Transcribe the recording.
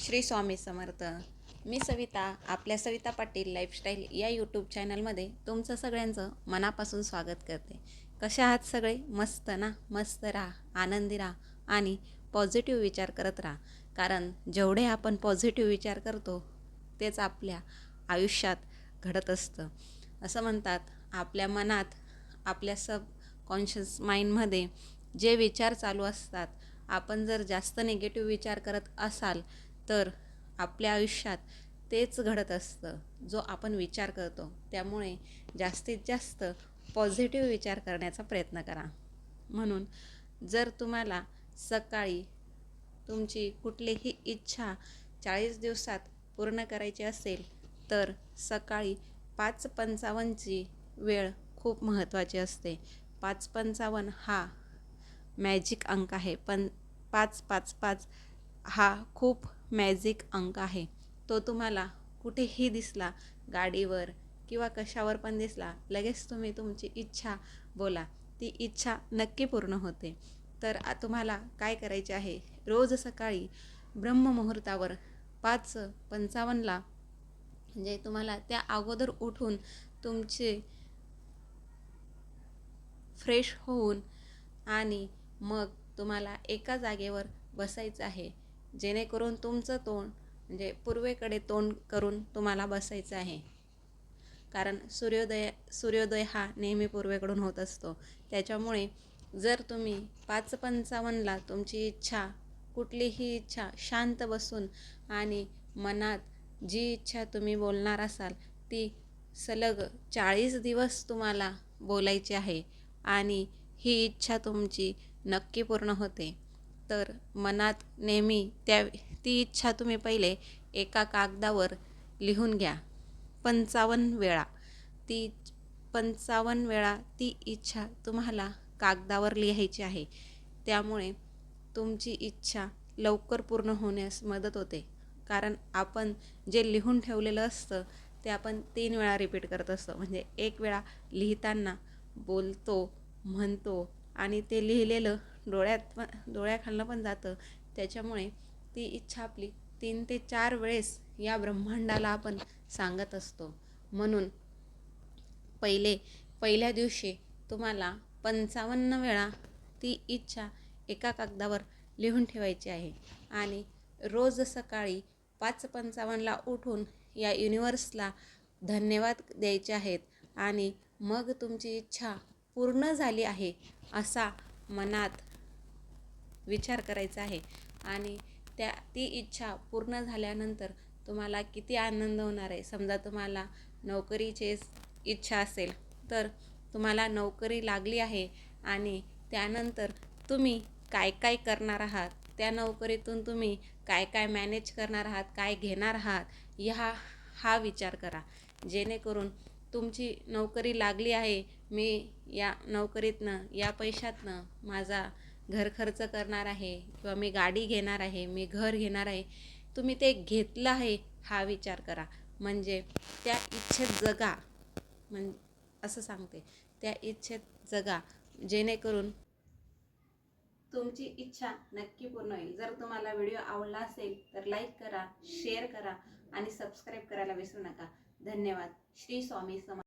श्री स्वामी समर्थ. मी सविता आपल्या सविता पाटील लाईफस्टाईल या यूट्यूब चॅनलमध्ये तुमचं सगळ्यांचं मनापासून स्वागत करते. कशा आहात सगळे? मस्त ना? मस्त राहा आनंदी राहा आणि पॉझिटिव्ह विचार करत राहा. कारण जेवढे आपण पॉझिटिव्ह विचार करतो तेच आपल्या आयुष्यात घडत असतं. असं म्हणतात आपल्या मनात आपल्या सब कॉन्शियस माइंडमध्ये जे विचार चालू असतात आपण जर जास्त निगेटिव्ह विचार करत असाल तर आपल्या आयुष्यात तेच घडत असतं जो आपण विचार करतो. त्यामुळे जास्तीत जास्त पॉझिटिव्ह विचार करण्याचा प्रयत्न करा. म्हणून जर तुम्हाला सकाळी तुमची कुठलीही इच्छा चाळीस दिवसात पूर्ण करायची असेल तर सकाळी पाच पंचावन्नची वेळ खूप महत्त्वाची असते. पाच पंचावन्न हा मॅजिक अंक आहे पण पाच पाच पाच हा खूप मॅजिक अंक आहे. तो तुम्हाला कुठेही दिसला गाडीवर किंवा कशावर पण दिसला लगेच तुम्ही तुमची इच्छा बोला. ती इच्छा नक्की पूर्ण होते. तर तुम्हाला काय करायचे आहे? रोज सकाळी ब्रह्ममुहूर्तावर पाच पंचावन्नला म्हणजे तुम्हाला त्या अगोदर उठून तुमचे फ्रेश होऊन आणि मग तुम्हाला एका जागेवर बसायचं आहे. जेणेकरून तुमचं तोंड म्हणजे पूर्वेकडे तोंड करून तुम्हाला बसायचं आहे. कारण सूर्योदय सूर्योदय हा नेहमी पूर्वेकडून होत असतो. त्याच्यामुळे जर तुम्ही पाच पंचावन्नला तुमची इच्छा कुठलीही इच्छा शांत बसून आणि मनात जी इच्छा तुम्ही बोलणार असाल ती सलग चाळीस दिवस तुम्हाला बोलायची आहे आणि ही इच्छा तुमची नक्की पूर्ण होते. तर मनात नेहमी त्या ती इच्छा तुम्ही पहिले एका कागदावर लिहून घ्या. पंचावन्न वेळा. ती पंचावन्न वेळा ती इच्छा तुम्हाला कागदावर लिहायची आहे. त्यामुळे तुमची इच्छा लवकर पूर्ण होण्यास मदत होते. कारण आपण जे लिहून ठेवलेलं असतं ते आपण तीन वेळा रिपीट करत असतो. म्हणजे एक वेळा लिहिताना बोलतो म्हणतो आणि ते लिहिलेलं डोळ्यात पण डोळ्याखालनं पण जातं. त्याच्यामुळे ती इच्छा आपली तीन ते चार वेळेस या ब्रह्मांडाला आपण सांगत असतो. म्हणून पहिले पहिल्या दिवशी तुम्हाला पंचावन्न वेळा ती इच्छा एका कागदावर लिहून ठेवायची आहे. आणि रोज सकाळी पाच पंचावन्नला उठून या युनिवर्सला धन्यवाद द्यायचे आहेत आणि मग तुमची इच्छा पूर्ण झाली आहे असा मनात विचार करायचा आहे. आणि त्या ती इच्छा पूर्ण झाल्यानंतर तुम्हाला किती आनंद होणार आहे. समजा तुम्हाला नोकरीची इच्छा असेल तर तुम्हाला नोकरी लागली आहे आणि त्यानंतर तुम्ही काय काय करणार आहात? त्या नोकरीतून तुम्ही काय काय मॅनेज करणार आहात? काय घेणार आहात? ह्या हा विचार करा. जेणेकरून तुमची नोकरी लागली आहे. मी या नोकरीतनं या पैशातनं माझा घर खर्च करणार आहे किंवा मी गाडी घेणार आहे मी घर घेणार आहे तुम्ही ते घेतलं आहे हा विचार करा. म्हणजे त्या इच्छेत जगा. म्हण असं सांगते. त्या इच्छेत जगा. जेणेकरून तुमची इच्छा नक्की पूर्ण होईल. जर तुम्हाला व्हिडिओ आवडला असेल तर लाईक करा शेअर करा आणि सबस्क्राईब करायला विसरू नका. धन्यवाद. श्री स्वामी समा